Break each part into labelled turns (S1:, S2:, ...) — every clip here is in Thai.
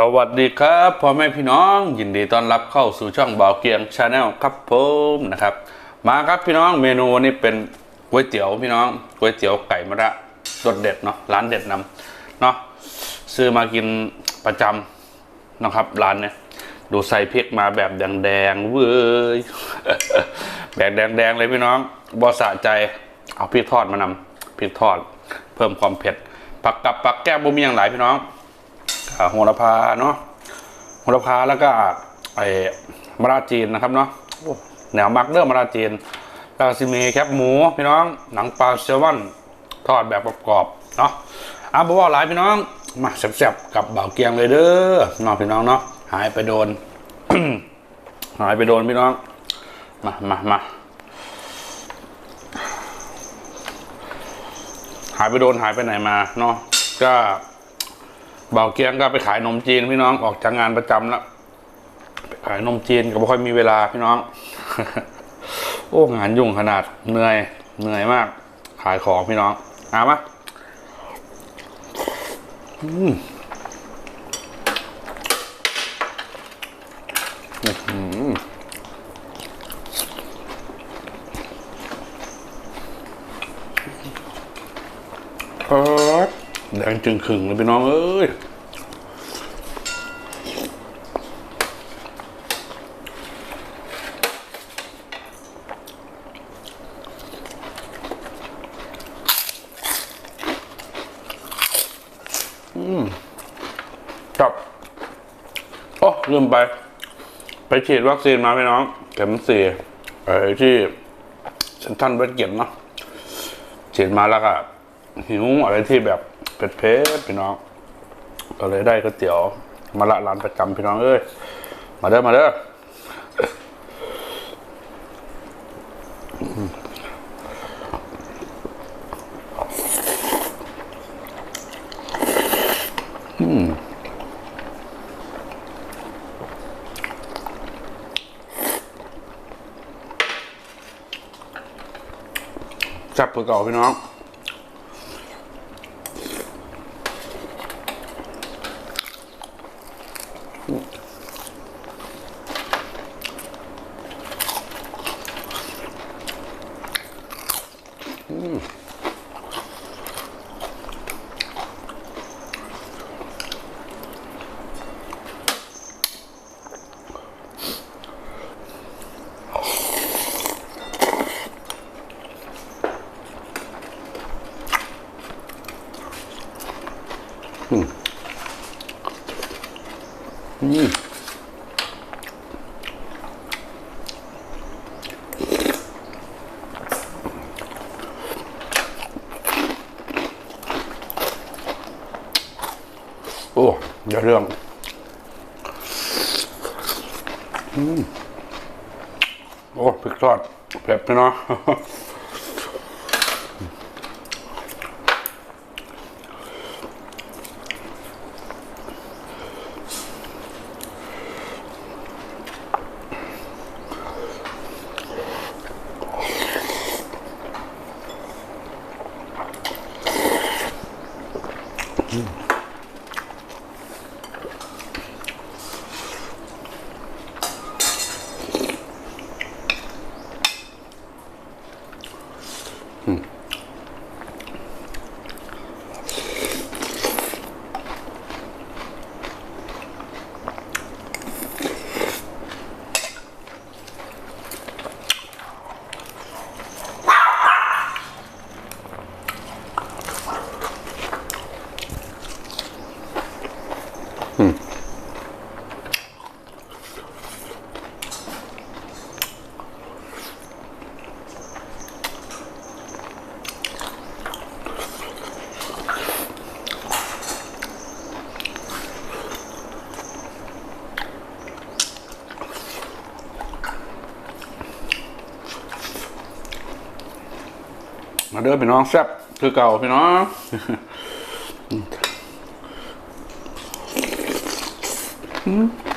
S1: สวัสดีครับพ่อแม่พี่น้องยินดีต้อนรับเข้าสู่ช่องบ่าวเกียงชาแนลครับผมนะครับ มาครับพี่น้องเมนูวันนี้เป็นก๋วยเตี๋ยวพี่น้องก๋วยเตี๋ยวไก่มะระรสเด็ดเนาะร้านเด็ดนำเนาะซื้อมากินประจำนะครับร้านเนี่ยดูใส่พริกมาแบบแดงๆเว้ยแบบแดงๆเลยพี่น้องบอสะใจเอาพริกทอดมานำพริกทอด เพิ่มความเผ็ดผักกับผักแก้มบุมีอย่างหลายพี่น้อง โหระพาเนาะโหระพาแล้วก็ไอ้มะระจีนนะครับเนาะโอ้แนวมักเรื่องมะระจีนแล้วก็ซิมีแคบหมูพี่น้องหนังปลาเซลวันทอดแบบกรอบๆเนาะอะบอกว่าหลายพี่น้องมาแซ่บๆกับบ่าวเกียงเลยเด้อเน้องพี่น้องเนาะหายไปโดน หายไปโดนพี่น้อง มามามาหายไปโดนหายไปไหนมาเนาะก็ เบาเกียงก็ไปขายนมจีนพี่น้องออกจากงานประจำแล้วไปขายนมจีนก็ไม่ค่อยมีเวลาพี่น้อง โอ้งานยุ่งขนาดเหนื่อยเหนื่อยมาก ขายของพี่น้องเอามาอืมอื้อหืออ แดงจึงขึงเลยพี่น้องเอ้ยอืมครับโอ้ลืมไป ไปฉีดวัคซีนมาพี่น้อง เข็มสี่ไอ้ที่เซนทรันเวสเกตเนาะฉีดมาแล้วก็หิวอะไรที่แบบ เผ็ดๆพี่น้อง ก็เลยได้ก๋วยเตี๋ยว มาละร้านประจำพี่น้องเอ้ย มาเด้อมาเด้ออืมแซ่บกว่าเก่าพี่น้อง อืมโอ้เดี๋ยวเรื่องอืมโอ้พริกทอดเผ็ดพี่เนาะ ด้อพี่น้องแซ่บคือเก่าพี่น้องดป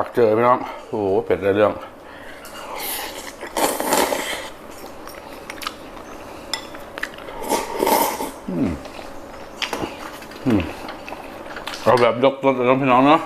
S1: ากเจอพี่น้อง โอ้โหเผ็ดเลยเรื่องอืมอืมเอาแบบยกรถเลยนะพี่น้องเนาะ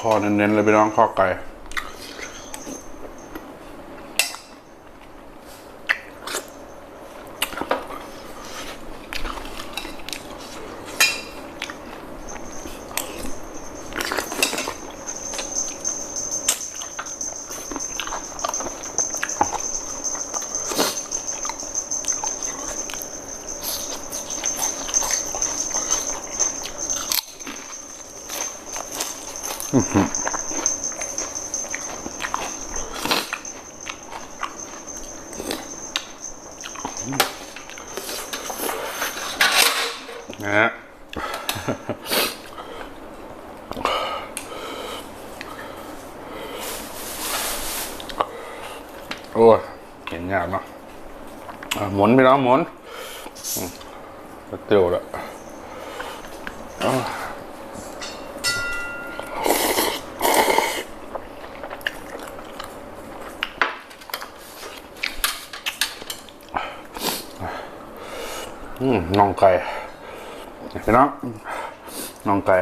S1: คอ เน้นๆเลยพี่น้องข้อไก่ นะฮะโอ้ยเห็นยากเนาะ อะหมุนไปแล้วหมุนอืมก็เตียวละอะอืมน่องไก่พี่น้องน่องไก่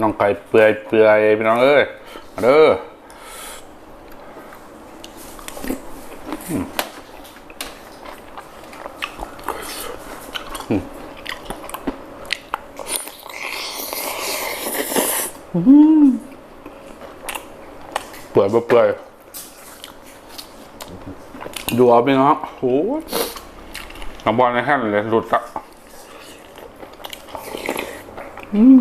S1: น่องไก่เปื่อยเปื่อยพี่น้องเอ้ยมาเด้อเปื่อยเปื่อย ดูเอาพี่น้องโอ้น้ำบอลในแห้งเลยหลุดละอืม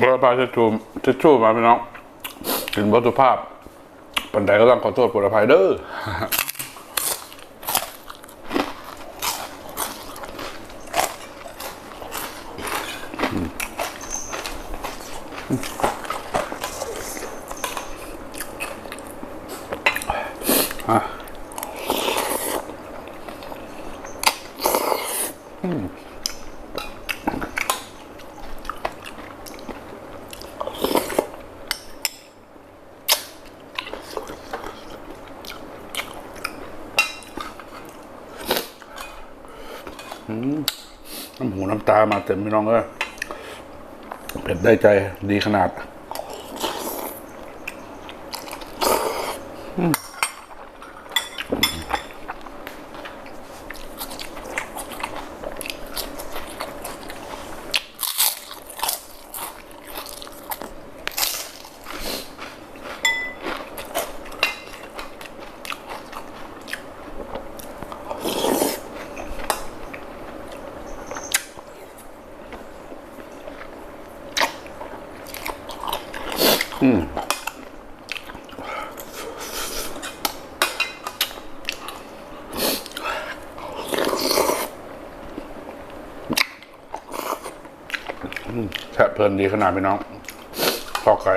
S1: บราบาจะจูมจะจูมาพี่น้อง กินวัตถุภาพปันใดก็ต้องขอโทษปวดภัยเด้อ น้ำตามาเต็มพี่น้องเอ้ยเผ็ดได้ใจดีขนาด แทะเพลินดีขนาดพี่น้องพอกไก่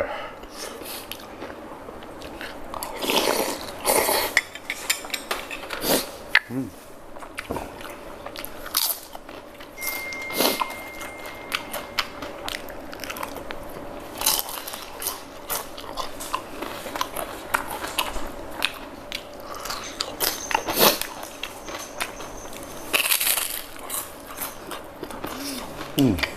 S1: Mm.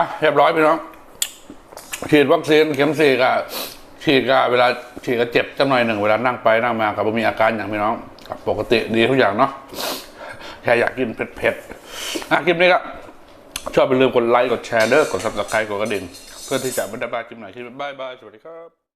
S1: ะเรียบร้อยพี่น้อง ฉีดวัคซีนเข็มสี่ก็ฉีดกะเวลาฉีดก็เจ็บจังหน่อยหนึ่งเวลานั่งไปนั่งมากับมีอาการอย่างพี่น้องกับปกติดีทุกอย่างเนาะแค่อยากกินเผ็ดๆอะคลิปนี้ก็ชอบอย่าลืมกดไลค์กดแชร์เด้อกดซับสไครต์กดกระดิ่งเพื่อที่จะไม่ได้พลาดคลิปไหนคลิปบายบายสวัสดีครับ